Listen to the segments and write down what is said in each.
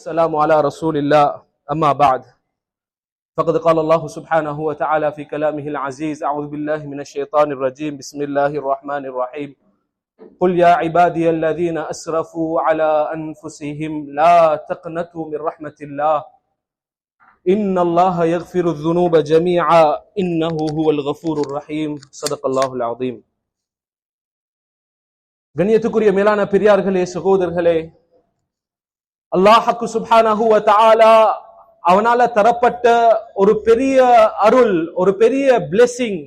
السلام على رسول الله أما بعد فقد قال الله سبحانه وتعالى في كلامه العزيز أعوذ بالله من الشيطان الرجيم بسم الله الرحمن الرحيم قل يا عبادي الذين أسرفوا على أنفسهم لا تقنطوا من رحمة الله إن الله يغفر الذنوب جميعا إنه هو الغفور الرحيم صدق الله العظيم கண்ணியத்துக்குரிய மேலான பெரியார்களே சகோதரர்களே அல்லாஹக்கு சுப்ஹானஹு தாலா அவனால தரப்பட்ட ஒரு பெரிய அருள் ஒரு பெரிய பிளெஸிங்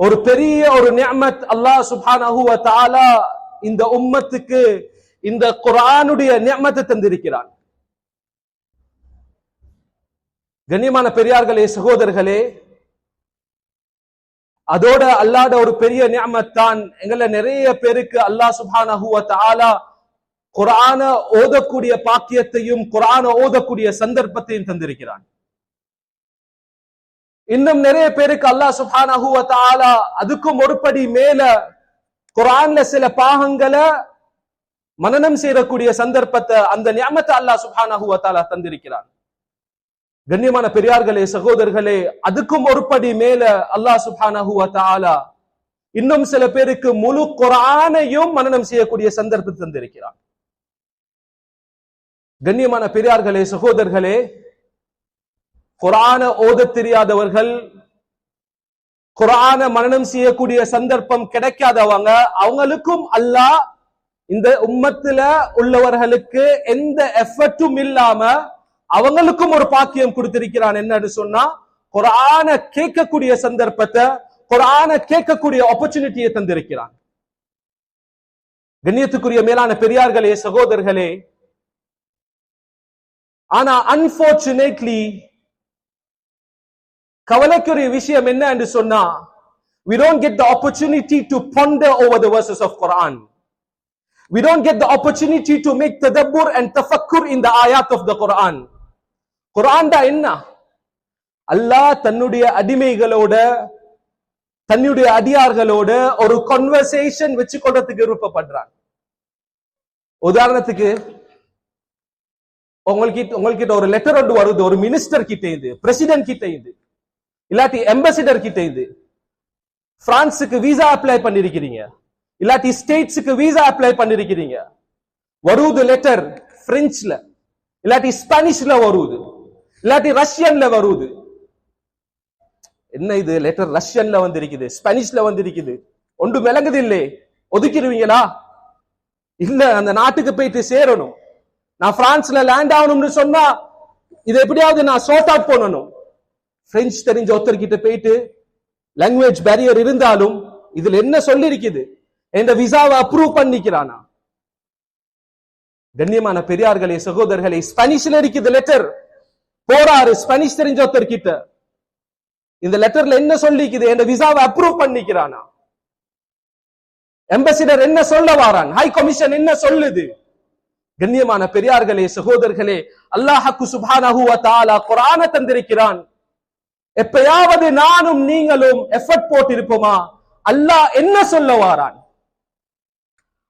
ஒரு பெரிய ஒரு நியமத் அல்லாஹ் சுப்ஹானஹு தாலா இந்த உம்மத்துக்கு இந்த குரானுடைய நியமத்தை தந்திருக்கிறான். கண்ணியமான பெரியார்களே சகோதரர்களே அதோட அல்லாட ஒரு பெரிய நியமத் தான். நிறைய பேருக்கு அல்லாஹ் சுப்ஹானஹு தாலா குரான ஓதக்கூடிய பாக்கியத்தையும் குரான ஓதக்கூடிய சந்தர்ப்பத்தையும் தந்திருக்கிறான். இன்னும் நிறைய பேருக்கு அல்லாஹ் சுப்ஹானஹு வ அதுக்கும் ஒருபடி மேல குரான்ல சில பாகங்களை மனனம் செய்யக்கூடிய சந்தர்ப்பத்தை அந்த நியமத்தை அல்லாஹ் சுப்ஹானஹு வ தந்திருக்கிறான். கண்ணியமான பெரியார்களே சகோதரர்களே அதுக்கும் ஒருபடி மேல அல்லாஹ் சுப்ஹானஹு தாலா இன்னும் சில பேருக்கு முழு குரானையும் மனனம் செய்யக்கூடிய சந்தர்ப்பத்தை தந்திருக்கிறான். கண்ணியமான பெரியார்களே சகோதரர்களே குரான ஓத தெரியாதவர்கள் குரான மரணம் செய்யக்கூடிய சந்தர்ப்பம் கிடைக்காதவங்க அவங்களுக்கும் அல்லாஹ் இந்த உம்மத்துல உள்ளவர்களுக்கு எந்த எஃபர்ட்டும் இல்லாம அவங்களுக்கும் ஒரு பாக்கியம் கொடுத்திருக்கிறான். என்னன்னு சொன்னா குரான கேட்கக்கூடிய சந்தர்ப்பத்தை குரான கேட்கக்கூடிய ஆப்பர்ச்சுனிட்டியை தந்திருக்கிறான். கண்ணியத்துக்குரிய மேலான பெரியார்களே சகோதரர்களே ஆனா அன்பார்ச்சுனேட்லி கவலைக்குரிய விஷயம் என்ன என்று சொன்னா we don't get the opportunity to ponder over the verses of Quran. We don't get the opportunity to make tadabbur and tafakkur in the ayat of the Quran. குரான்டா என்ன அல்லாஹ் தன்னுடைய அடிமைகளோட தன்னுடைய அடியார்களோட ஒரு கன்வர்சேஷன் வச்சு கொள்றதுக்கு விருப்பப்படுறான் உதாரணத்துக்கு உங்களுக்கு உங்ககிட்ட ஒரு லெட்டர் ஒன்று வருது ஒரு மினிஸ்டர் கிட்ட இது பிரசிடென்ட் கிட்ட இது இல்லாட்டி எம்பசிடர் கிட்ட இது. பிரான்ஸுக்கு விசா அப்ளை பண்ணிருக்கிறீங்க. இல்லாட்டி ஸ்டேட்ஸுக்கு விசா அப்ளை பண்ணிருக்கிறீங்க. வருது லெட்டர் பிரெஞ்சுல இல்லாட்டி ஸ்பானிஷ்ல வருது. இல்லாட்டி ரஷ்யன்ல வருது. என்ன இது? லெட்டர் ரஷ்யன்ல வந்திருக்குது ஸ்பானிஷ்ல வந்திருக்குது. ஒன்று விளங்குது இல்லை. ஒதுக்கிடுவீங்களா? இல்ல அந்த நாட்டுக்கு போயிட்டு சேரணும். நான் பிரான்ஸ்ல லேண்ட் ஆகணும்னு சொன்னா இது எப்படியாவது நான் சோர்ட் அவுட் பண்ணணும். பிரெஞ்சு தெரிஞ்ச ஒருத்தர்கிட்ட போயிட்டு லாங்குவேஜ் பேரியர் இருந்தாலும் இதுல என்ன சொல்லி இருக்குது இந்த விசாவை அப்ரூவ் பண்ணிக்கிறானா? கண்ணியமான பெரியார்களே சகோதரர்களே ஸ்பானிஷ்ல இருக்குது லெட்டர் போறாரு ஸ்பானிஷ் தெரிஞ்ச ஒருத்தர் கிட்ட இந்த லெட்டர்ல என்ன சொல்லிக்குது? இந்த விசாவை அப்ரூவ் பண்ணிக்கிறானா? எம்பசிடர் என்ன சொல்ல வாரான்? ஹை கமிஷன் என்ன சொல்லுது? கண்ணியமான பெரியார்களே சகோதரர்களே அல்லாஹக்கு சுபானஹு வ தஆலா தந்திருக்கிறான். எப்பயாவது நானும் நீங்களும் எஃபர்ட் போட்டிருப்போமா? அல்லாஹ் என்ன சொல்ல வாரான்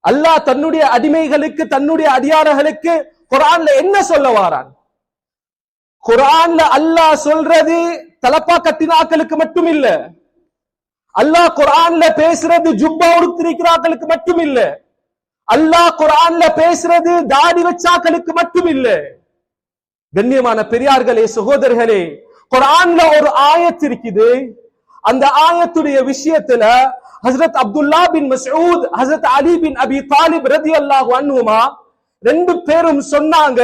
அல்லாஹ் தன்னுடைய அடிமைகளுக்கு தன்னுடைய அடியார்களுக்கு குரான்ல என்ன சொல்ல வாரான் குரான்ல அல்லாஹ் சொல்றது தலப்பா கட்டினாக்களுக்கு மட்டும் இல்ல அல்லாஹ் குரான்ல பேசுறது ஜுப்பா உடுத்திருக்கிறார்களுக்கு மட்டும் இல்ல அல்லாஹ் குரான்ல பேசுறது தாடி வச்சாக்களுக்கு மட்டும் இல்ல. கண்ணியமான பெரியார்களே சகோதரர்களே குரான்ல ஒரு ஆயத்து இருக்குது. அந்த ஆயத்துடைய விஷயத்துல ஹசரத் அப்துல்லா பின் மசூத் ஹசரத் அலி பின் அபி தாலிப் ரதி அல்லாஹ் அன்னுமா ரெண்டு பேரும் சொன்னாங்க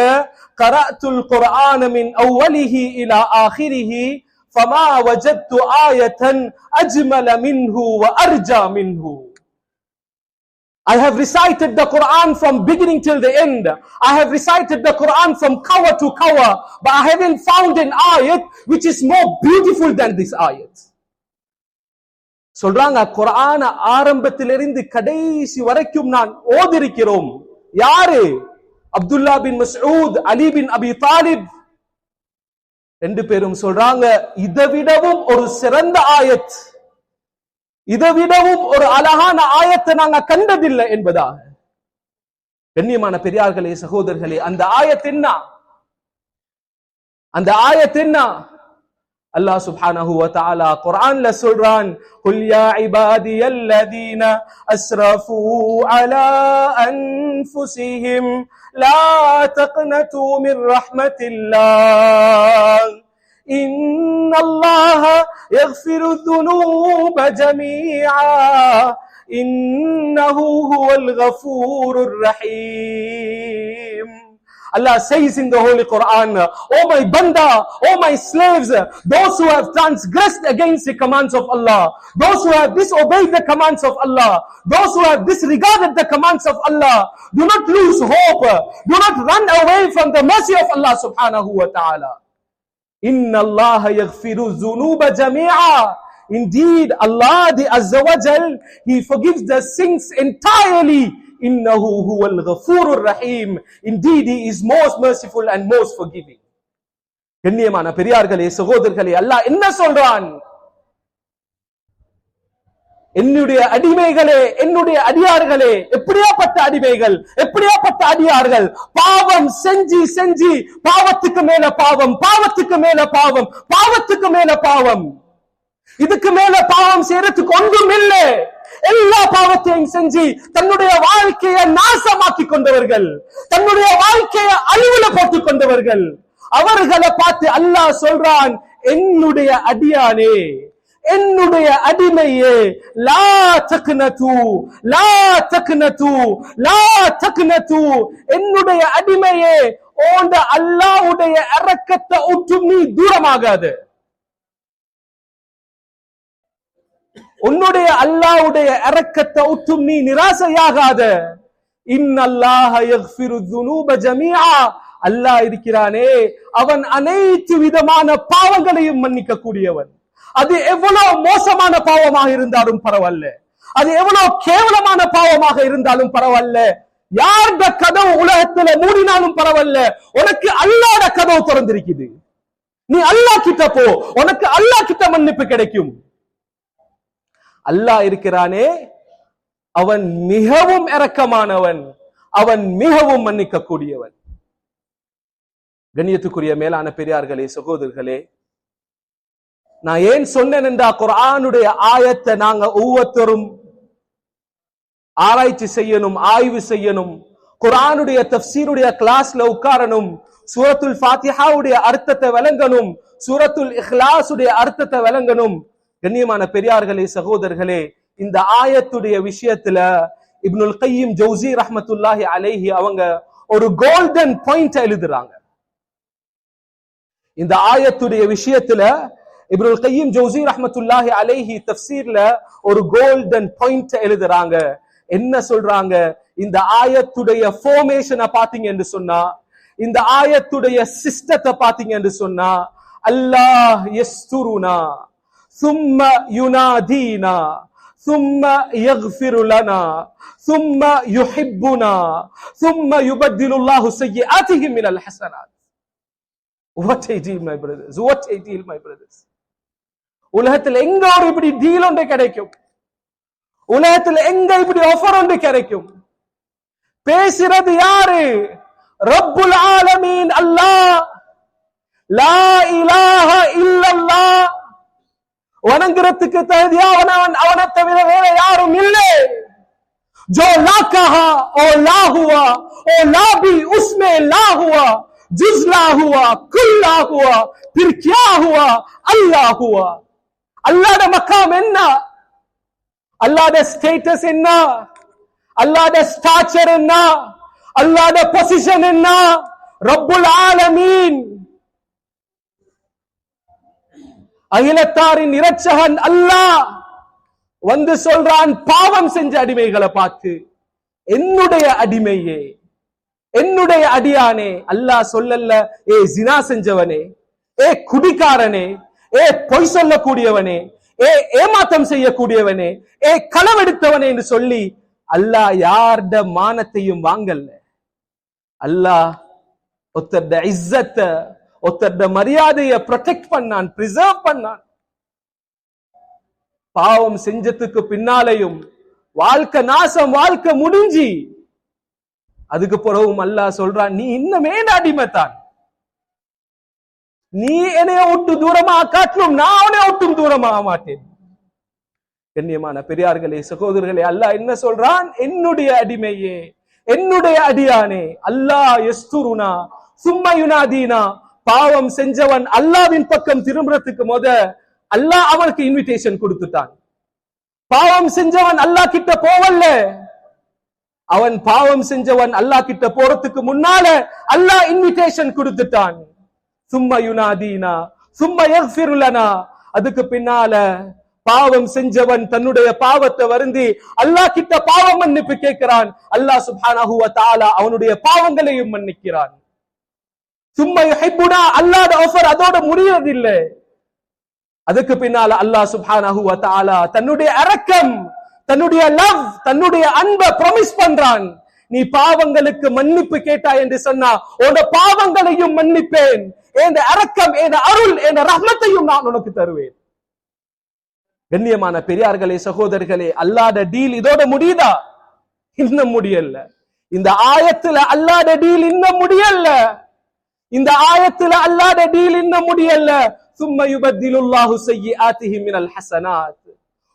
கராத்துல் குர்ஆன மின் அவ்வலிஹி இலா ஆஹிரிஹி ஃபமா வஜத்து ஆயத்தன் அஜ்மல மின்ஹு வ அர்ஜா மின்ஹு. I have recited the Quran from beginning till the end. I have recited the Quran from cover to cover, but I haven't found an ayat which is more beautiful than this ayat. சொல்றாங்க குரான ஆரம்பத்திலிருந்து கடைசி வரைக்கும் நான் ஓதிருக்கிறோம் யாரு அப்துல்லா பின் மசூத் அலி பின் அபி தாலிப் ரெண்டு பேரும் சொல்றாங்க இதை விடவும் ஒரு சிறந்த ஆயத் இதை விடவும் ஒரு அழகான ஆயத்தை நாங்க கண்டதில்லை என்பதாக. கண்ணியமான பெரியார்களே சகோதரர்களே அந்த ஆயத் என்ன அந்த ஆயத் என்ன அல்லாஹ் சுப்ஹானஹு வ தஆலா குர்ஆன்ல சொல்றான் குல் யா இபாதியல்லதீன அஸ்ரஃபு அலா அன்ஃபுஸிஹிம் லா தக்னது மின் ரஹ்மத்தில்லாஹ் إن الله يغفر الذنوب جميعا إنه هو الغفور الرحيم Allah says in the Holy Quran, Oh my banda, oh my slaves, those who have transgressed against the commands of Allah, those who have disobeyed the commands of Allah, those who have disregarded the commands of Allah, do not lose hope, do not run away from the mercy of Allah subhanahu wa ta'ala. Inna Allah yaghfiru dhunuba jami'a. Indeed, Allah the Azza wa Jal, He forgives the sins entirely. Innahu huwal ghafurur rahim. Indeed, He is most merciful and most forgiving. கண்ணியமான பெரியார்களே சகோதரர்களே அல்லாஹ் என்ன சொல்றான் என்னுடைய அடிமைகளே என்னுடைய அடியார்களே எப்படியாப்பட்ட அடிமைகள் எப்படியாப்பட்ட அடியார்கள். பாவம் செஞ்சு செஞ்சு பாவத்துக்கு மேல பாவம் பாவத்துக்கு மேல பாவம் பாவத்துக்கு மேல பாவம். இதுக்கு மேல பாவம் செய்யறதுக்கு ஒன்றும் இல்லை. எல்லா பாவத்தையும் செஞ்சு தன்னுடைய வாழ்க்கையை நாசமாக்கி கொண்டவர்கள் தன்னுடைய வாழ்க்கையை அழிவுல போட்டுக் கொண்டவர்கள். அவர்களை பார்த்து அல்லாஹ் சொல்றான் என்னுடைய அடியானே என்னுடைய அடிமையே லா தக்னது லா தக்னது லா தக்னது. என்னுடைய அடிமையே ஓண்ட அல்லாஹ்வுடைய இரக்கத்தை உற்று நீ தூரமாகாது. உன்னுடைய அல்லாஹ்வுடைய இரக்கத்தை ஒற்றும் நீ நிராசையாகாத. இன்னல்லாஹ யக்ஃபிரு துனூப ஜமீஆ. அல்லாஹ் இருக்கிறானே அவன் அனைத்து விதமான பாவங்களையும் மன்னிக்க கூடியவன் அது எவ்வளவு மோசமான பாவமாக இருந்தாலும் பரவாயில்ல. அது எவ்வளவு கேவலமான பாவமாக இருந்தாலும் பரவாயில்ல. யார்ட கதவு உலகத்துல மூடினாலும் பரவாயில்ல. உனக்கு அல்லாட கதவு திறந்திருக்குது. நீ அல்லாஹ் கிட்ட போ. உனக்கு அல்லாஹ் கிட்ட மன்னிப்பு கிடைக்கும். அல்லாஹ் இருக்கிறானே. அவன் மிகவும் இரக்கமானவன். அவன் மிகவும் மன்னிக்க கூடியவன் கண்ணியத்துக்குரிய மேலான பெரியார்களே சகோதரர்களே நான் ஏன் சொன்னேன் என்றா குர்ஆனுடைய ஆயத்தை நாங்க ஒவ்வொருத்தரும் ஆராய்ச்சி செய்யணும் ஆய்வு செய்யணும் குரானுடைய தப்சீருடைய கிளாஸ்ல உட்காரணும் சூரத்துல் ஃபாத்திஹாவுடைய அர்த்தத்தை விளங்கணும் சூரத்துல் இஹ்லாசுடைய அர்த்தத்தை விளங்கணும். கண்ணியமான பெரியார்களே சகோதரர்களே இந்த ஆயத்துடைய விஷயத்துல இப்னுல் கையீம் ஜௌசி ரஹமத்துல்லாஹி அலைஹி அவங்க ஒரு கோல்டன் பாயிண்ட் எழுதுறாங்க. இந்த ஆயத்துடைய விஷயத்துல இப்னுல் கையும் ஜௌசி ரஹ்மத்துல்லாஹி அலைஹி தஃப்சீர்ல ஒரு கோல்டன் பாயிண்ட் எழுதுறாங்க என்ன சொல்றாங்க இந்த ஆயத்துடைய ஃபார்மேஷனை பாத்தீங்க என்று சொன்னா இந்த ஆயத்துடைய சிஸ்டத்தை பாத்தீங்க என்று சொன்னா அல்லாஹ் யஸ்துருனா ثم ينادينا ثم يغفر لنا ثم يحبنا ثم يبدل الله سيئاتهم من الحسنات What a deal, my brothers. What a deal, my brothers. உலகத்துல எங்க ஒரு இப்படி டீல் ஒன்று கிடைக்கும் உலகத்துல எங்க இப்படி ஆஃபர் ஒன்று கிடைக்கும் பேசுறது யாரு ரப்புல் ஆலமீன் அல்லாஹ் லா இலாஹ இல்லல்லாஹ் வணங்குறதுக்கு தகுதியானவன் அவனை தவிர வேற யாரும் இல்லை जो ला कहा और ला हुआ और ला भी उसमें ला हुआ जुजला हुआ कुल्ला हुआ फिर क्या हुआ अल्लाह हुआ அல்லாத மக்காம் என்ன? அல்லாத ஸ்டேட்டஸ் என்ன? அல்லாத ஸ்டாச்சர் என்ன? அல்லாத பொசிஷன் என்ன? ரப்புல் ஆலமீன். அகிலத்தாரின் இரட்சகன் அல்லாஹ் வந்து சொல்றான் பாவம் செஞ்ச அடிமைகளை பார்த்து. என்னுடைய அடிமையே என்னுடைய அடியானே அல்லாஹ் சொல்லல்ல ஏ ஜினா செஞ்சவனே ஏ குடிக்காரனே ஏ பொய் சொல்லக்கூடியவனே ஏ ஏமாத்தம் செய்யக்கூடியவனே ஏ களவெடுத்தவனே என்று சொல்லி அல்லாஹ் யார்ட மானத்தையும் வாங்கல்ல. அல்லாஹ் ஒத்தர்ட இஸ்ஸத்தை ஒத்தர்ட மரியாதையை ப்ரொடெக்ட் பண்ணான் பிரிசர்வ் பண்ணான். பாவம் செஞ்சதுக்கு பின்னாலையும் வாழ்க்கை நாசம் வாழ்க்கை முடிஞ்சி. அதுக்கு பிறகும் அல்லாஹ் சொல்றான் நீ இன்னமே அடிமைத்தான் நீ என்னைய ஒட்டு தூரமா காட்டிலும் நான் அவனை ஒட்டும் தூரமாக மாட்டேன். கண்ணியமான பெரியார்களே சகோதரர்களே அல்லாஹ் என்ன சொல்றான்? என்னுடைய அடிமையே என்னுடைய அடியானே அல்லாஹ் எஸ்துருனா சும்மையுனாதீனா பாவம் செஞ்சவன் அல்லாவின் பக்கம் திரும்புறதுக்கு முத அல்லாஹ் அவனுக்கு இன்விடேஷன் கொடுத்துட்டான். பாவம் செஞ்சவன் அல்லாஹ் கிட்ட போவல்ல அவன் பாவம் செஞ்சவன் அல்லாஹ் கிட்ட போறதுக்கு முன்னால அல்லாஹ் இன்விடேஷன் கொடுத்துட்டான். சும்மா யுனாதீனா சும்மா அதுக்கு பின்னால பாவம் செஞ்சவன் தன்னுடைய பாவத்தை வருந்தி அல்லாஹ் கிட்ட பாவம் மன்னிப்பு கேட்கிறான். அல்லாஹ் சுப்ஹானஹு தாலா அவனுடைய பாவங்களையும் மன்னிக்கிறான். சும்மா யுஹிப்புனா அல்லாஹ்ட ஆஃபர் அதோட முடியறதில்லை. அதுக்கு பின்னால அல்லாஹ் சுப்ஹானஹு தாலா தன்னுடைய அரக்கம் தன்னுடைய லவ் தன்னுடைய அன்பை ப்ரொமிஸ் பண்றான். நீ பாவங்களுக்கு மன்னிப்பு கேட்டாய் என்று சொன்னா உன்னோட பாவங்களையும் மன்னிப்பேன். என் அரக்கம் என் அருள் என் ரஹ்மத்தையும் நான் உனக்கு தருவேன். கண்ணியமான பெரியார்களே சகோதரர்களே அல்லாத டீல் இதோட முடியுதா? இன்னும் முடியல. இந்த ஆயத்துல அல்லாத டீல் இன்னும் முடியல. இந்த ஆயத்துல அல்லாத டீல் இன்னும் முடியல. சும்மா யுபத்திலுல்லாஹு செய்யிஆத்திஹி மினல் ஹசனாத்.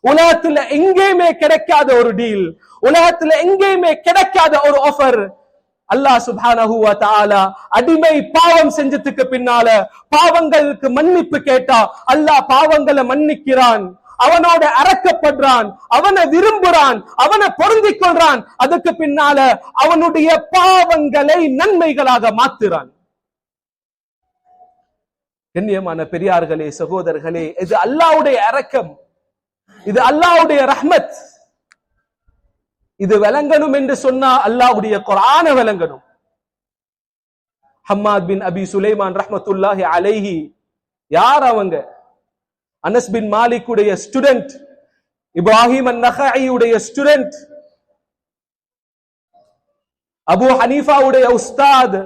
உலகத்துல எங்கேயுமே கிடைக்காத ஒரு டீல். உலகத்துல எங்கேயுமே கிடைக்காத ஒரு ஆஃபர் அல்லாஹ் சுபானஹுவா தாலா அடிமை பாவம் செஞ்சதுக்கு பின்னால பாவங்களுக்கு மன்னிப்பு கேட்டா அல்லாஹ் பாவங்களை மன்னிக்கிறான். அவனோட அறக்கப்படுறான். அவனை விரும்புறான். அவனை பொருந்திக் கொள்றான். அதுக்கு பின்னால அவனுடைய பாவங்களை நன்மைகளாக மாத்துறான். கண்ணியமான பெரியார்களே சகோதரர்களே இது அல்லாவுடைய அரக்கம் இது அல்லாவுடைய ரஹ்மத். இது விளங்கணும் என்று சொன்னா அல்லாஹ்வுடைய குரான விளங்கணும். ஹம்மாத் பின் அபி சுலைமான் ரஹமத்துல்லாஹி அலைஹி யார் அவங்க? அனஸ் பின் மாலிக்குடைய ஸ்டூடெண்ட் இப்ராஹிம் அன் உடைய ஸ்டூடெண்ட் அபு ஹனீஃபாவுடைய உஸ்தாத்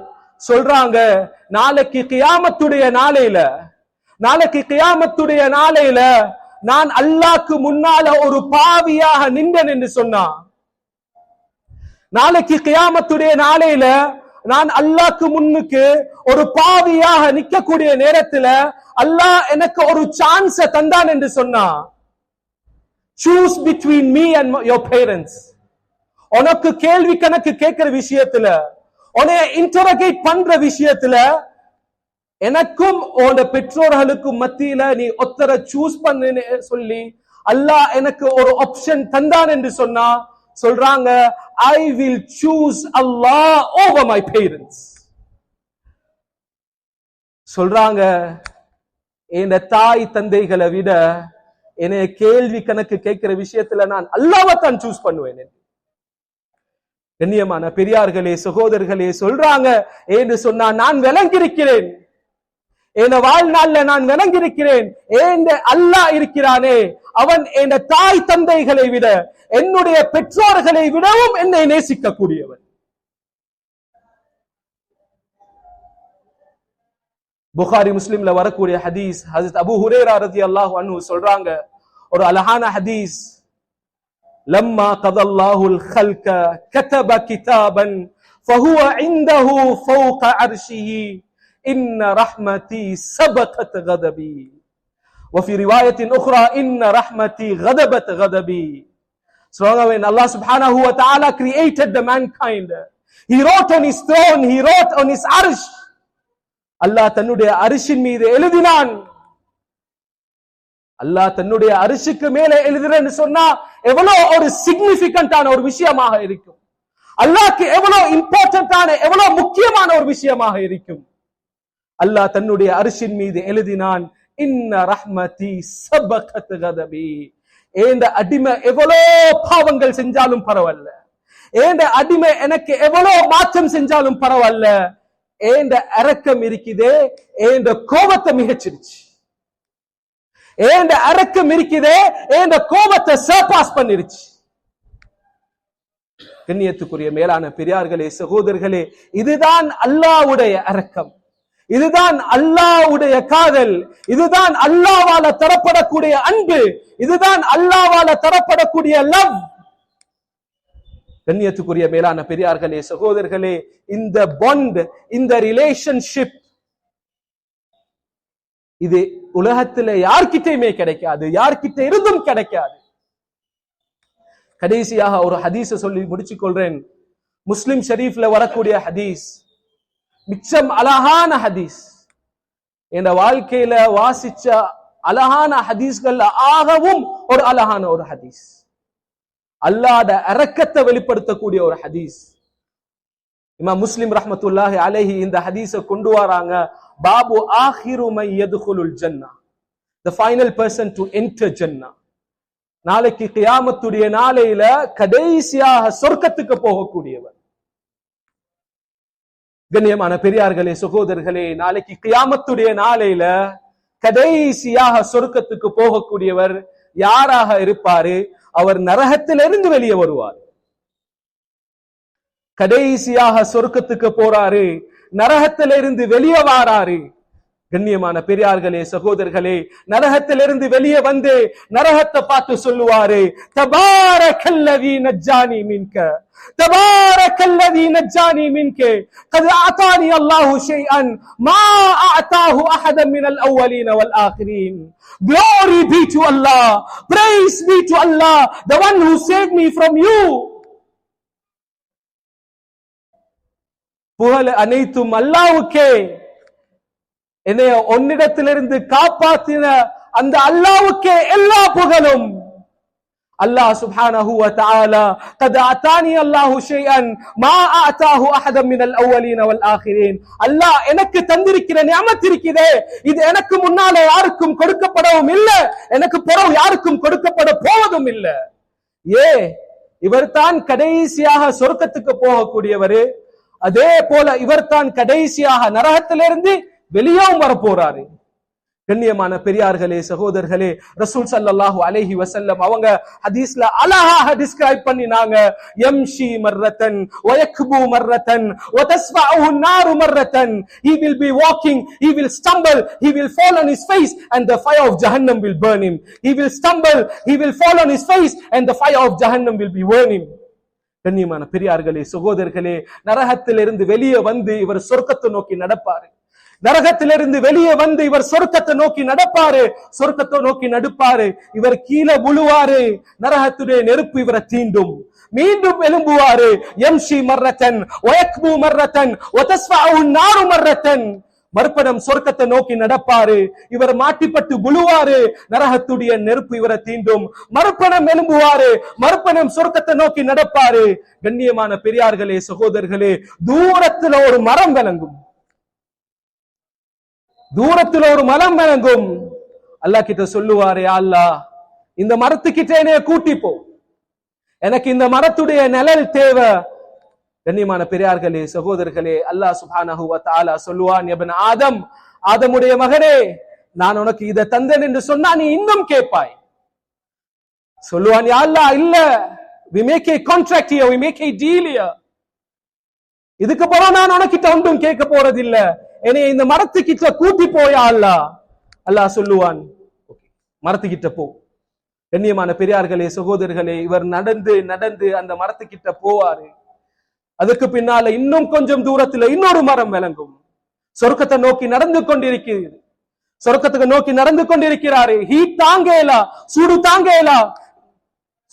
சொல்றாங்க நாளைக்கு கியாமத்துடைய நாளையில நாளைக்கு கியாமத்துடைய நாளையில நான் அல்லாக்கு முன்னால ஒரு பாவியாக நின்றேன் என்று சொன்னா நாளைக்கு கியாமத்துடைய நாளையில நான் அல்லாக்கு முன்னுக்கு ஒரு பாவியாக நிக்கக்கூடிய நேரத்துல அல்லாஹ் எனக்கு ஒரு சான்ஸ தந்தான் என்று சொன்னா choose between me and your parents உனக்கு கேள்வி கணக்கு கேட்கிற விஷயத்துல உனைய இன்டரோகேட் பண்ற விஷயத்துல எனக்கும் உன் பெற்றோர்களுக்கும் மத்தியில நீ ஒத்தரை சூஸ் பண்ணு சொல்லி அல்லாஹ் எனக்கு ஒரு ஆப்ஷன் தந்தான் என்று சொன்னா சொல்றாங்க I will choose Allah over my parents சொல்றாங்க என் தாய் தந்தைகளை விட என்னைய கேள்வி கணக்கு கேட்கிற விஷயத்துல நான் அல்லாவத்தான் சூஸ் பண்ணுவேன். கண்ணியமான பெரியார்களே சகோதரர்களே சொல்றாங்க என்று சொன்னா நான் விளங்கியிருக்கிறேன். என வாழ்நாள்ல நான் விளங்கியிருக்கிறேன் ஏன் அல்லாஹ் இருக்கிறானே. அவன் என் தாய் தந்தைகளை விட என்னுடைய பெற்றோர்களை விடவும் என்னை நேசிக்க கூடியவன் புகாரி முஸ்லிம்ல வரக்கூடிய ஹதீஸ் ஹசத் அபு ஹுரேரா ரதி அல்லாஹ் அன்னு சொல்றாங்க. ஒரு அழகான ஹதீஸ். லம்மா கதல்லாஹுல் ஹல்க கதப கிதாபன் ஃபஹுவ இந்தஹு ஃபௌக அர்ஷிஹி. إن رحمتي سبقت غضبي وفي رواية أخرى إن رحمتي غضبت غضبي So when Allah subhanahu wa ta'ala created the mankind, He wrote on His throne, He wrote on His arsh. அல்லாஹ் தன்னுடைய அரிசின் மீது எழுதினான் அல்லாஹ் தன்னுடைய அரிசிக்கு மேலே எழுதுறேன்னு சொன்னா எவ்வளவு ஒரு சிக்னிபிகண்டான ஒரு விஷயமாக இருக்கும் அல்லாஹ்க்கு எவ்வளவு இம்பார்ட்டன்டான எவ்வளவு முக்கியமான ஒரு விஷயமாக இருக்கும் அல்லாஹ் தன்னுடைய அரிசின் மீது எழுதினான் இன்ன ரஹ்மதி சபகத் கதபி. ஏந்த அடிமை எவ்வளோ பாவங்கள் செஞ்சாலும் பரவாயில்ல. ஏந்த அடிமை எனக்கு எவ்வளோ மாற்றம் செஞ்சாலும் பரவாயில்ல. ஏந்த அரக்கம் இருக்குதே ஏந்த கோபத்தை மிகச்சிருச்சு. ஏந்த அரக்கம் இருக்குதே ஏந்த கோபத்தை சர்பாஸ் பண்ணிருச்சு. கண்ணியத்துக்குரிய மேலான பெரியார்களே சகோதரர்களே இதுதான் அல்லாவுடைய அரக்கம் இதுதான் அல்லாவுடைய காதல். இதுதான் அல்லாவால தரப்படக்கூடிய அன்பு. இதுதான் அல்லாவால தரப்படக்கூடிய லவ். கண்ணியத்துக்குரிய மேலான பெரியார்களே சகோதரர்களே இந்த பாண்ட் இந்த ரிலேஷன்ஷிப் இது உலகத்துல யார்கிட்டயுமே கிடைக்காது. யார்கிட்ட இருந்தும் கிடைக்காது. கடைசியாக ஒரு ஹதீஸ சொல்லி முடிச்சுக் கொள்றேன் முஸ்லிம் ஷெரீஃப்ல வரக்கூடிய ஹதீஸ். மிச்சம் அழகான ஹதீஸ். என் வாழ்க்கையில வாசிச்ச அழகான ஹதீஸ்கள் ஆகவும் ஒரு அழகான ஒரு ஹதீஸ். அல்லாத அரக்கத்தை வெளிப்படுத்தக்கூடிய ஒரு ஹதீஸ். இமா முஸ்லிம் ரஹமத்துல்லாஹி அலஹி இந்த ஹதீஸை கொண்டு வராங்க. பாபு ஆஹிருமை எதுகுலுல் ஜன்னா. The final person to enter ஜன்னா நாளைக்கு கியாமத்துடைய நாளையில கடைசியாக சொர்க்கத்துக்கு போகக்கூடியவர். கண்ணியமான பெரியார்களே சகோதரர்களே நாளைக்கு கியாமத்துடைய நாளையில கடைசியாக சொர்க்கத்துக்கு போகக்கூடியவர் யாராக இருப்பாரு? அவர் நரகத்திலிருந்து வெளியே வருவார். கடைசியாக சொர்க்கத்துக்கு போறாரு நரகத்திலிருந்து வெளியே வாராரு. கண்ணியமான பெரியார்களே சகோதரர்களே நரகத்திலிருந்து வெளியே வந்து நரகத்தை பார்த்து சொல்லுவாரு தபார கல்லவி நஜ்ஜானி மின்க تبارك الذي نجاني منك قد أعطاني الله شيئا ما أعطاه أحدا من الأولين والآخرين Glory be to Allah Praise be to Allah The one who saved me from you புகழ் அனைத்தும் அல்லாவுக்கே என்னைய உன்னிடத்திலிருந்து காப்பாத்தின அந்த அல்லாவுக்கே எல்லா புகழும் அல்லாஹ் சுப்ஹானஹு வ தஆலா قد اعطاني الله شيئا ما اعطاه احد من الاولين والاخرين அல்லாஹ் எனக்கு தந்திருக்கிற நியமத் இருக்கிறதே இது எனக்கு முன்னாலே யாருக்கும் கொடுக்கப்படவும் இல்ல எனக்கு பிறகு யாருக்கும் கொடுக்கப்பட போவதும் இல்ல ஏ இவர்தான் கடைசியாக சொர்க்கத்துக்கு போகக்கூடியவரு அதே போல இவர்தான் கடைசியாக நரகத்திலிருந்து வெளியாவும் வரப்போறாரு. கண்ணியமான பெரியார்களே சகோதரர்களே ரசூல் சல்லாஹு அலேஹி வசல்லம் அவங்க ஹதீஸ்ல அழகாக டிஸ்கிரைப் பண்ணினாங்க. எம்ஷி மர்ரத்தன் ஒயக்பு மர்ரத்தன் ஒதஸ்வாஹு நாரு மர்ரத்தன். He will be walking he will stumble he will fall on his face and the fire of jahannam will burn him. He will stumble he will fall on his face and the fire of jahannam will be burn him. கண்ணியமான பெரியார்களே சகோதரர்களே நரகத்திலிருந்து வெளியே வந்து இவர் சொர்க்கத்தை நோக்கி நடப்பாரு. நரகத்திலிருந்து வெளியே வந்து இவர் சொர்க்கத்தை நோக்கி நடப்பாரு. சொர்க்கத்தை நோக்கி நடுப்பாரு. இவர் கீழே விழுவாரு நரகத்துடைய நெருப்பு இவரை தீண்டும். மீண்டும் எழும்புவாரு. எம்ஷி மர்ரத்தன் ஒயக்பு மர்ரத்தன் ஒதஸ்வாவு மர்ரத்தன். மறுபடம் சொர்க்கத்தை நோக்கி நடப்பாரு. இவர் மாட்டிப்பட்டு விழுவாரு நரகத்துடைய நெருப்பு இவரை தீண்டும். மறுபணம் எழும்புவாரு. மறுபணம் சொர்க்கத்தை நோக்கி நடப்பாரு. கண்ணியமான பெரியார்களே சகோதரர்களே தூரத்துல ஒரு மரம் விளங்கும். தூரத்துல ஒரு மரம் விளங்கும் அல்லாஹ் கிட்ட சொல்லுவாரே அல்லா இந்த மரத்துக்கிட்ட என்னைய கூட்டி போ. எனக்கு இந்த மரத்துடைய நிழல் தேவை. கண்ணியமான பெரியார்களே சகோதரர்களே அல்லாஹ் சுப்ஹானஹு தாலா சொல்லுவான் எபன் ஆதம் ஆதமுடைய மகனே நான் உனக்கு இதை தந்தேன் என்று சொன்னா நீ இன்னும் கேட்பாய். சொல்லுவான் யா இல்ல we make a contract here we make a இதுக்கு பிறகு நான் உனக்கிட்ட ஒன்றும் கேட்க போறது இல்லை என்னை இந்த மரத்துக்கிட்ட கூட்டி போயா அல்லாஹ்? அல்லாஹ் சொல்லுவான். "Okay, மரத்துக்கிட்ட போ. கண்ணியமான பெரியார்களே சகோதரர்களே இவர் நடந்து நடந்து அந்த மரத்துக்கிட்ட போவாரு. அதுக்கு பின்னால இன்னும் கொஞ்சம் தூரத்துல இன்னொரு மரம் விளங்கும். சொர்க்கத்தை நோக்கி நடந்து கொண்டிருக்கிறது. சொர்க்கத்துக்கு நோக்கி நடந்து கொண்டிருக்கிறாரு. ஹீட் தாங்கேலா சூடு தாங்கேலா.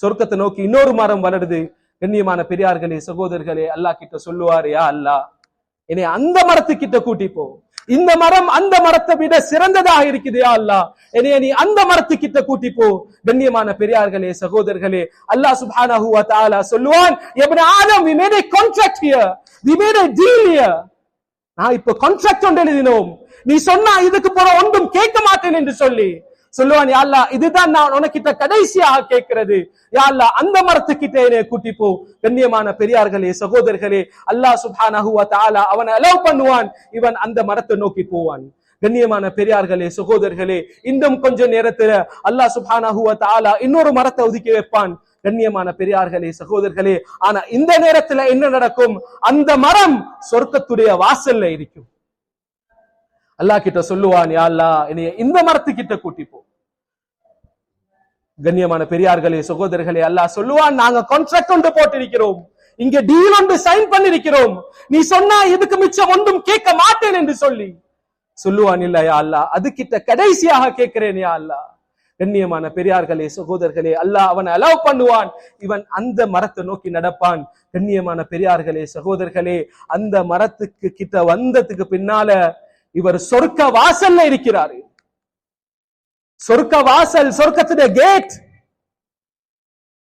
சொர்க்கத்தை நோக்கி இன்னொரு மரம் வளருது. கண்ணியமான பெரியார்களே சகோதரர்களே அல்லாஹ் கிட்ட சொல்லுவாரு யா அல்லாஹ் என்னை அந்த மரத்துக்கிட்ட கூட்டி போ. இந்த மரம் அந்த மரத்தை விட சிறந்ததாக இருக்குது அல்லா அல்லாஹ். என்னைய நீ அந்த மரத்துக்கிட்ட கூட்டி போ. கண்ணியமான பெரியார்களே சகோதரர்களே அல்லாஹ் சுப்ஹானஹு வ தஆலா சொல்லுவான் இப்னு Adam we made a contract here. We made a deal here. நான் இப்ப கான்ட்ராக்ட் ஒன்று எழுதினோம். நீ சொன்னா இதுக்கு போற ஒன்றும் கேட்க மாட்டேன் என்று சொல்லி சொல்லுவான் யாழ்லா இதுதான் நான் உனக்கிட்ட கடைசியாக கேட்கிறது. யாழ்லா அந்த மரத்துக்கிட்ட என்னை கூட்டி போ. கண்ணியமான பெரியார்களே சகோதரர்களே அல்லாஹ் சுப்ஹானஹு வ அவனை அலோவ் பண்ணுவான். இவன் அந்த மரத்தை நோக்கி போவான். கண்ணியமான பெரியார்களே சகோதரர்களே இன்னும் கொஞ்ச நேரத்துல அல்லாஹ் சுப்ஹானஹு தாலா இன்னொரு மரத்தை ஒதுக்கி வைப்பான். கண்ணியமான பெரியார்களே சகோதரர்களே ஆனா இந்த நேரத்துல என்ன நடக்கும்? அந்த மரம் சொர்க்கத்துடைய வாசல்ல இருக்கும். அல்லாஹ் கிட்ட சொல்லுவான் யா என்னைய இந்த மரத்துக்கிட்ட கூட்டி போ. கண்ணியமான பெரியார்களே சகோதரர்களே அல்லாஹ் சொல்லுவான் நாங்க கான்ட்ராக்ட் ஒன்று போட்டிருக்கிறோம். இங்க டீல் ஒன்று சைன் பண்ணிருக்கிறோம். நீ சொன்னா இதுக்கு மிச்சம் ஒன்றும் கேட்க மாட்டேன் என்று சொல்லி. சொல்லுவான் இல்லையா அல்லா அல்லாஹ் அது கிட்ட கடைசியாக கேட்கிறேன் யா அல்லாஹ். கண்ணியமான பெரியார்களே சகோதரர்களே அல்லாஹ் அவனை அலோவ் பண்ணுவான். இவன் அந்த மரத்தை நோக்கி நடப்பான். கண்ணியமான பெரியார்களே சகோதரர்களே அந்த மரத்துக்கு கிட்ட வந்ததுக்கு பின்னால இவர் சொர்க்க வாசல்ல இருக்கிறாரு. சொர்க்க வாசல் சொர்க்கத்துடைய கேட்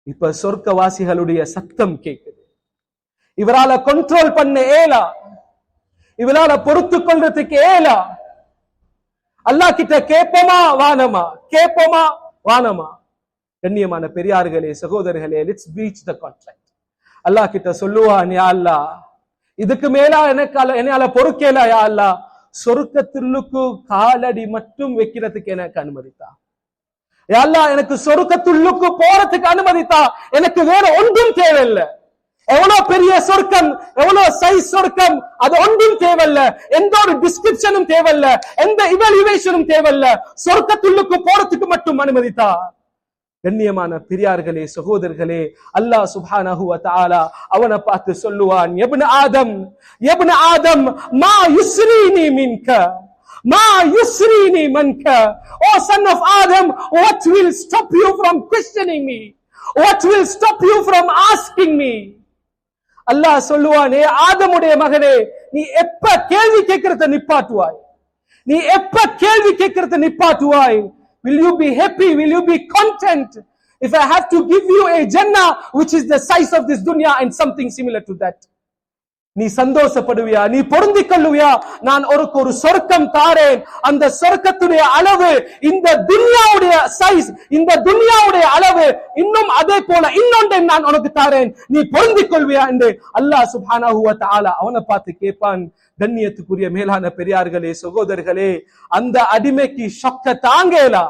இப்ப சொர்க்கவாசிகளுடைய சத்தம் கேக்குது இவரால கண்ட்ரோல் பண்ண ஏலா. இவரால பொறுத்து கொள்றதுக்கு ஏலா. அல்லாஹ் கிட்ட கேப்போமா வானமா? கேப்போமா வானமா? கண்ணியமான பெரியார்களே சகோதரர்களே லிட்ஸ் பீச் த கான்ட்ராக்ட் அல்லாஹ் கிட்ட சொல்லுவான் யா அல்லாஹ் இதுக்கு மேலா எனக்கு என்னால பொறுக்கேலா யா அல்லாஹ். சொருக்கத்துள்ளுக்கு காலடி மட்டும் வைக்கிறதுக்கு எனக்கு அனுமதித்தா? யா எனக்கு சொருக்கத்துள்ளுக்கு போறதுக்கு அனுமதித்தா? எனக்கு வேற ஒன்றும் தேவையில்லை. எவ்வளவு பெரிய சொர்க்கம் எவ்வளவு சைஸ் சொர்க்கம் அது ஒன்றும் தேவையில்ல. எந்த ஒரு டிஸ்கிரிப்ஷனும் தேவையில்ல. எந்த இவல்யூவேஷனும் தேவையில்ல. சொர்க்கத்துள்ளுக்கு போறதுக்கு மட்டும் அனுமதித்தா? கண்ணியமான பெரியார்களே சகோதரர்களே அல்லாஹ் சுப்ஹானஹு வ தஆலா அவனை பார்த்து சொல்லுவான் எப்ன ஆதம் எப்ன ஆதம் மா யுஸ்ரீனி மின்க மா யுஸ்ரீனி மன்க ஓ son of adam what will stop you from questioning me? what will stop you from asking me? அல்லாஹ் சொல்லுவானே ஆதமுடைய மகனே நீ எப்ப கேள்வி கேட்கறத நிப்பாட்டுவாய்? நீ எப்ப கேள்வி கேட்கறத நிப்பாட்டுவாய்? Will you be happy? Will you be content? If i have to give you a jannah which is the size of this dunya and something similar to that நீ சந்தோஷப்படுவியா? நீ பொருந்திக் கொள்ளுவியா நான் ஒரு ஒரு சொர்க்கம் தாரேன். அந்த சொர்க்கத்துடைய அளவு இந்த துன்யாவுடைய சைஸ் இந்த துன்யாவுடைய அளவு இன்னும் அதே போல இன்னொன்றை நான் உனக்கு தாரேன். நீ பொருந்திக் கொள்வியா என்று அல்லாஹ் சுபானா வ அவனை பார்த்து கேட்பான். கண்ணியத்துக்குரிய மேலான பெரியார்களே சகோதரர்களே அந்த அடிமைக்கு சொக்க தாங்கேலா?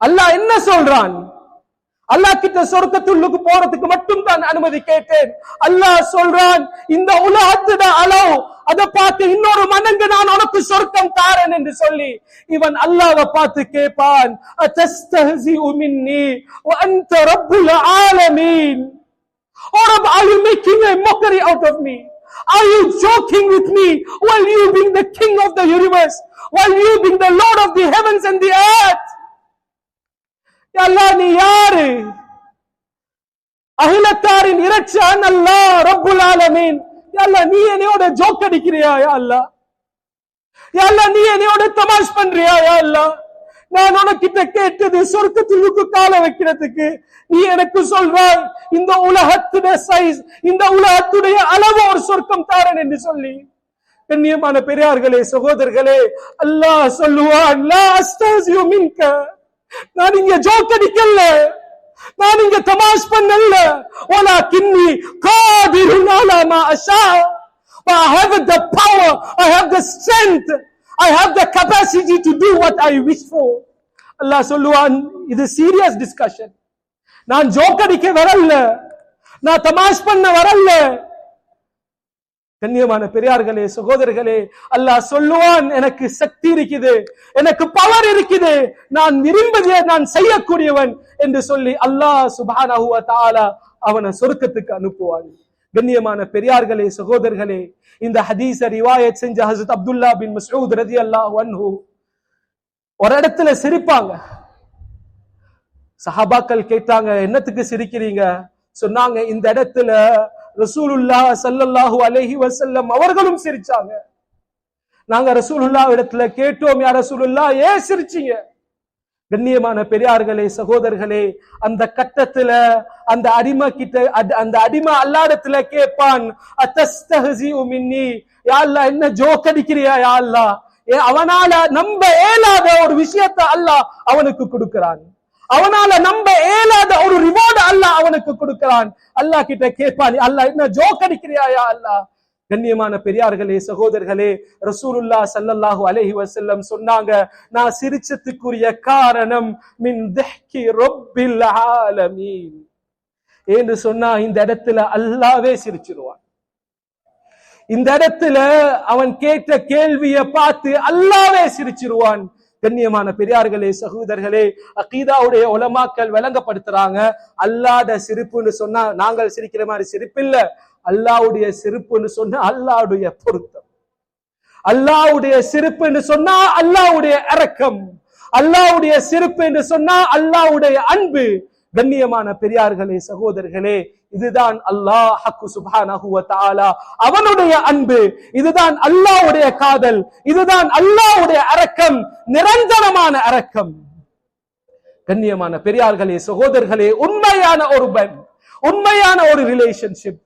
அல்லாஹ் என்ன சொல்றான்? அல்லாஹ் கிட்ட சொர்க்கத்துள்ளுக்கு போறதுக்கு மட்டும் தான் அனுமதி கேட்டேன் அல்லாஹ் சொல்றான் இந்த உலகத்திட அளவு அதை பார்த்து இன்னொரு மடங்கு நான் உனக்கு சொர்க்கம் தாரேன் என்று சொல்லி இவன் அல்லாஹ்வை பார்த்து கேட்பான் அத்தஸ்தஹ்சிஉ மின்னி வ அன்த ரப்புல் ஆலமீன் Or are you making a mockery out of me? Are you joking with me while you being the king of the universe? While you being the lord of the heavens and the earth? அல்லா நீ யாரு? அகிலத்தாரின் இறைச்சான் அல்லா ரப்புல் ஆலமீன். அல்லா நீ என்னையோட joke அடிக்கிறியா அல்லா? அல்லாஹ் நீ என்னையோட தமாஷ் பண்றியா யா அல்லாஹ் நான் உனக்கிட்ட கேட்டது சொர்க்கத்துக்கு கால வைக்கிறதுக்கு. நீ எனக்கு சொல்றாய் இந்த உலகத்துடைய சைஸ் இந்த உலகத்துடைய அளவு ஒரு சொர்க்கம் தாரன் என்று சொல்லி. கண்ணியமான பெரியார்களே சகோதரர்களே அல்லாஹ் சொல்லுவான் லா அஸ்தஹ்சியு மின்க. நான் இங்க ஜோக் அடிக்கல நான் இங்க தமாஷ் பண்ணல ஓலா கிண்ணி காதிருனால மாஷா But I have the power, I have the strength, I have the capacity to do what I wish for. Allah Sulluan is a serious discussion. நான் ஜோக் அடிக்க வரல நான் தமாஷ் பண்ண வரல கண்ணியமான பெரியார்களே சகோதரர்களே அல்லாஹ் சொல்லுவான் எனக்கு சக்தி இருக்குது எனக்கு பவர் இருக்குது நான் விரும்புவதை நான் செய்யக்கூடியவன் என்று சொல்லி அல்லாஹ் சுப்ஹானஹு வ அவனை சொர்க்கத்துக்கு அனுப்புவான். கண்ணியமான பெரியார்களே சகோதரர்களே இந்த ஹதீச ரிவாயத் செஞ்ச ஹசத் அப்துல்லா பின் மசூத் ரதி அல்லாஹ் அன்ஹு ஒரு இடத்துல சிரிப்பாங்க. சஹாபாக்கள் கேட்டாங்க என்னத்துக்கு சிரிக்கிறீங்க? சொன்னாங்க இந்த இடத்துல ரசூலுல்லா ஸல்லல்லாஹு அலஹி வசல்லம் அவர்களும் சிரிச்சாங்க. நாங்க ரசூலுல்லா இடத்துல கேட்டோம் யார் ரசூலுல்லா ஏன் சிரிச்சீங்க? கண்ணியமான பெரியார்களே சகோதரர்களே அந்த கட்டத்துல அந்த அடிமை கிட்ட அந்த அடிமை அல்லாடத்துல கேட்பான் யாழ்லா யா என்ன ஜோக் அடிக்கிறியா யா அல்லாஹ்? அவனால நம்ப ஏலாத ஒரு விஷயத்தை அல்லாஹ் அவனுக்கு கொடுக்கிறான். அவனால நம்ப இயலாத ஒரு ரிவார்டு அல்லாஹ் அவனுக்கு கொடுக்கிறான். அல்லாஹ் கிட்ட கேட்பான் அல்லாஹ் என்ன ஜோக் அடிக்கிறியாயா அல்லாஹ்? கண்ணியமான பெரியார்களே சகோதரர்களே ரசூலுல்லா சல்லல்லாஹு அலஹி வசல்லம் சொன்னாங்க நான் சிரிச்சத்துக்குரிய காரணம் மின் திஹ்கி ரொப்பில் ஆலமீன். என்று சொன்னா இந்த இடத்துல அல்லாவே சிரிச்சிருவான். இந்த இடத்துல அவன் கேட்ட கேள்வியை பார்த்து அல்லாவே சிரிச்சிருவான். கண்ணியமான பெரியார்களே சகோதரர்களே அகீதாவுடைய உலமாக்கள் விளங்கப்படுத்துறாங்க. அல்லாத சிரிப்புன்னு சொன்னா நாங்கள் சிரிக்கிற மாதிரி சிரிப்பு இல்ல அல்லாவுடைய சிரிப்புன்னு சொன்னா அல்லாவுடைய பொருத்தம். அல்லாவுடைய சிரிப்புன்னு சொன்னா அல்லாவுடைய அரக்கம் அல்லாவுடைய சிரிப்பு என்று சொன்னா அல்லாவுடைய அன்பு. கண்ணியமான பெரியார்களே சகோதரர்களே இதுதான் அல்லாஹ் ஹக்கு சுப்ஹானஹு அவனுடைய அன்பு இதுதான் அல்லாஹ்வுடைய காதல் இதுதான் அல்லாஹ்வுடைய அரக்கம் நிரந்தரமான அரக்கம் கண்ணியமான பெரியார்களே சகோதரர்களே உண்மையான ஒரு பன் உண்மையான ஒரு ரிலேஷன்ஷிப்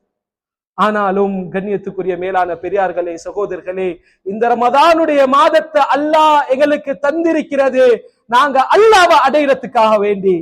ஆனாலும் கண்ணியத்துக்குரிய மேலான பெரியார்களே சகோதரர்களே இந்த ரமதானுடைய மாதத்தை அல்லாஹ் எங்களுக்கு தந்திருக்கிறது. நாங்க அல்லாவை அடையிறதுக்காக வேண்டி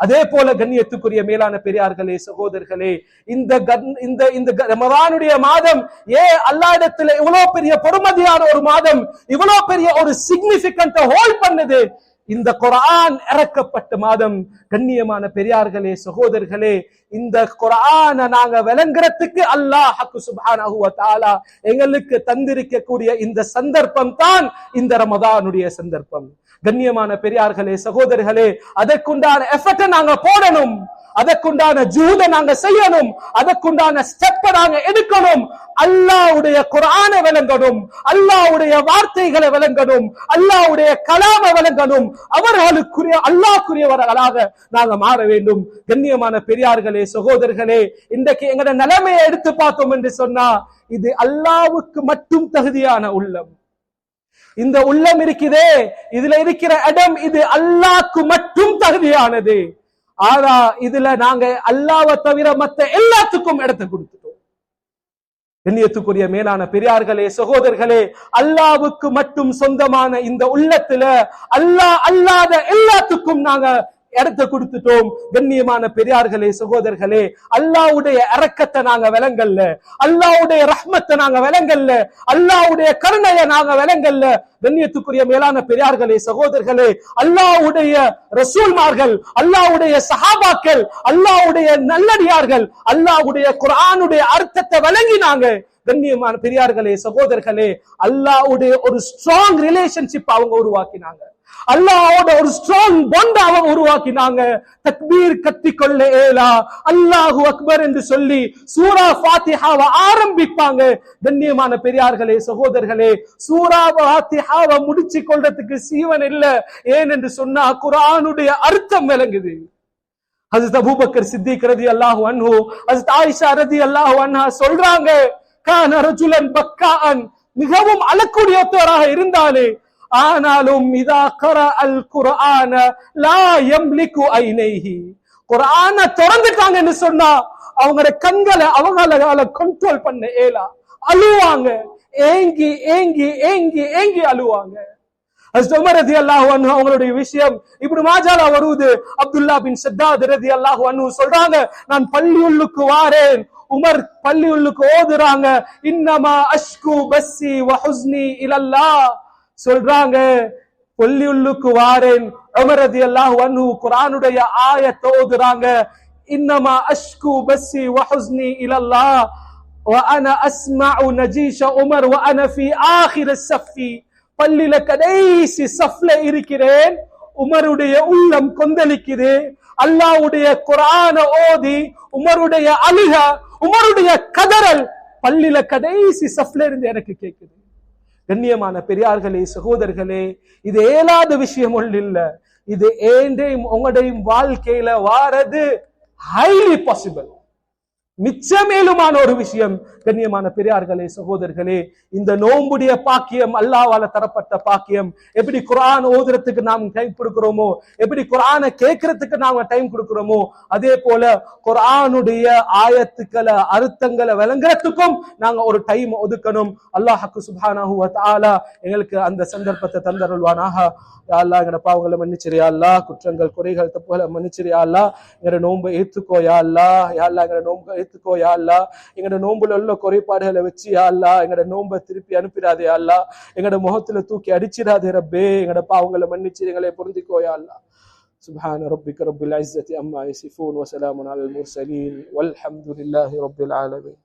அதே போல கண்ணியத்துக்குரிய மேலான பெரியார்களே சகோதரர்களே இந்த கண்- இந்த இந்த க- ரமதானுடைய மாதம் ஏ அல்லாஹ்விடத்துல இவ்வளவு பெரிய பொறுமதியான ஒரு மாதம் இவ்வளவு பெரிய ஒரு சிக்னிபிகண்ட் ஹோல்ட் பண்ணுது. இந்த குரான் இறக்கப்பட்ட மாதம் கண்ணியமான பெரியார்களே சகோதரர்களே இந்த குரான நாங்க விளங்குறதுக்கு அல்லாஹ் ஹக்கு எங்களுக்கு தந்திருக்கக்கூடிய இந்த சந்தர்ப்பம் தான் இந்த ரமதானுடைய சந்தர்ப்பம். கண்ணியமான பெரியார்களே சகோதரர்களே அதற்குண்டான எஃபர்ட்டை நாங்க போடணும். அதற்குண்டான ஜூத நாங்க செய்யணும். அதற்குண்டான ஸ்டெப்பை நாங்க எடுக்கணும். அல்லாவுடைய குரானை விளங்கணும். அல்லாவுடைய வார்த்தைகளை விளங்கணும். அல்லாவுடைய கலாமை விளங்கணும். அவர்களுக்குரிய அல்லாக்குரியவர்களாக நாங்க மாற வேண்டும். கண்ணியமான பெரியார்களே சகோதரர்களே இன்றைக்கு எங்கட நிலைமையை எடுத்து பார்த்தோம் என்று சொன்னா இது அல்லாவுக்கு மட்டும் தகுதியான உள்ளம். இந்த உள்ளம் இருக்குதே இதுல இருக்கிற இடம் இது அல்லாக்கு மட்டும் தகுதியானது. ஆனா இதுல நாங்க அல்லாவை தவிர மத்த எல்லாத்துக்கும் இடத்தை கொடுத்துட்டோம். கண்ணியத்துக்குரிய மேலான பெரியார்களே சகோதரர்களே அல்லாவுக்கு மட்டும் சொந்தமான இந்த உள்ளத்துல அல்லாஹ் அல்லாத எல்லாத்துக்கும் நாங்க இடத்தை கொடுத்துட்டோம். கண்ணியமான பெரியார்களே சகோதரர்களே அல்லாவுடைய அரக்கத்தை நாங்க விளங்கல்ல அல்லாவுடைய ரஹ்மத்தை நாங்க விளங்கல்ல அல்லாவுடைய கருணையை நாங்க விளங்கல்ல கண்ணியத்துக்குரிய மேலான பெரியார்களே சகோதரர்களே அல்லாவுடைய ரசூல்மார்கள் அல்லாவுடைய சஹாபாக்கள் அல்லாவுடைய நல்லடியார்கள் அல்லாவுடைய குரானுடைய அர்த்தத்தை வழங்கினாங்க கண்ணியமான பெரியார்களே சகோதரர்களே அல்லாவுடைய ஒரு ஸ்ட்ராங் ரிலேஷன்ஷிப் அவங்க உருவாக்கினாங்க. அல்லாவோட ஒரு ஸ்ட்ராங் பாண்ட் அவன் உருவாக்கினாங்க. தக்பீர் கத்திக்கொள்ள ஏலா. அல்லாஹு அக்பர் என்று சொல்லி சூரா ஃபாத்திஹாவை ஆரம்பிப்பாங்க. கண்ணியமான பெரியார்களே சகோதரர்களே சூரா ஃபாத்திஹாவை முடிச்சு கொள்றதுக்கு சீவன் இல்ல. ஏன் என்று சொன்னா குரானுடைய அர்த்தம் விளங்குது. ஹசரத் அபூபக்கர் சித்திக் ரதி அல்லாஹு அன்ஹு ஹசரத் ஆயிஷா ரதி அல்லாஹு அன்ஹா சொல்றாங்க கான ரஜுலன் பக்கான் மிகவும் அழக்கூடியத்தோராக இருந்தாலே ஆனாலும் இதா கர அல் குர்ஆன லா யம்லிகு ஐனைஹி. குரான திறந்துட்டாங்கன்னு சொன்னா அவங்களோட கண்களை அவங்களால கண்ட்ரோல் பண்ண ஏலா அழுவாங்க. ஏங்கி ஏங்கி ஏங்கி ஏங்கி அழுவாங்க. அவங்களுடைய விஷயம் இப்படி மாஜாலா வருவது அப்துல்லா பின் ஷத்தாத் ரலியல்லாஹு அன்ஹு சொல்றாங்க நான் பள்ளியுள்ளுக்கு வாரேன். உமர் பள்ளியுள்ளுக்கு ஓதுறாங்க இன்னமா அஷ்கு பஸ்ஸி வஹுஸ்னி இலல்லா. சொல்றாங்க பள்ளியுள்ளுக்கு வாரேன் உமர் ரலியல்லாஹு அன்ஹு குர்ஆனுடைய ஆயத்தை ஓதுறாங்க இன்னமா அஷ்கு பஸ்ஸி வ ஹுஸ்னி இலல்லாஹ் وأنا أسمع نجيش عمر وأنا في آخر الصف பள்ளியில கடைசி சஃப்ல இருக்கிறேன் உமருடைய உள்ளம் கொந்தளிக்குது அல்லாவுடைய குரான ஓதி உமருடைய அழுக உமருடைய கதறல் பள்ளியில கடைசி சஃப்ல இருந்து எனக்கு கேட்குது கண்ணியமான பெரியார்களே சகோதரர்களே இது ஏலாத விஷயம் ஒன்று இல்ல இது ஏண்டையும் உங்களுடையும் வாழ்க்கையில வாரது ஹைலி பாசிபிள் மிச்சமேலுமான ஒரு விஷயம் கண்ணியமான பெரியார்களே சகோதரர்களே இந்த நோம்புடைய பாக்கியம் அல்லாவால தரப்பட்ட பாக்கியம். எப்படி குரான் ஓதுறதுக்கு நாம் டைம் கொடுக்கிறோமோ எப்படி குரானை கேட்கறதுக்கு நாம டைம் கொடுக்கிறோமோ அதே போல குரானுடைய ஆயத்துக்களை அர்த்தங்களை விளங்குறதுக்கும் நாங்க ஒரு டைம் ஒதுக்கணும். அல்லாஹக்கு சுப்ஹானஹு தாலா எங்களுக்கு அந்த சந்தர்ப்பத்தை தந்தருள்வானாக. யா எங்கட பாவங்களை மன்னிச்சிரு அல்லா குற்றங்கள் குறைகள் தப்புகளை மன்னிச்சிரியா எங்கட நோன்பை ஏத்துக்கோ யா அல்லாஹ் யா அல்லாஹ் எங்கட நோன்பை ஏத்துக்கோ யா அல்லாஹ் எங்கட நோன்புல உள்ள குறைபாடுகளை வச்சு யா அல்லாஹ் எங்கட நோன்பை திருப்பி அனுப்பிடாதே யா அல்லாஹ் எங்கட முகத்துல தூக்கி அடிச்சிடாதே ரப்பே எங்கட பாவங்களை மன்னிச்சு எங்களை பொருந்திக்கோ யா அல்லாஹ் سبحان ربك رب العزة أما يصفون وسلام على المرسلين والحمد لله رب العالمين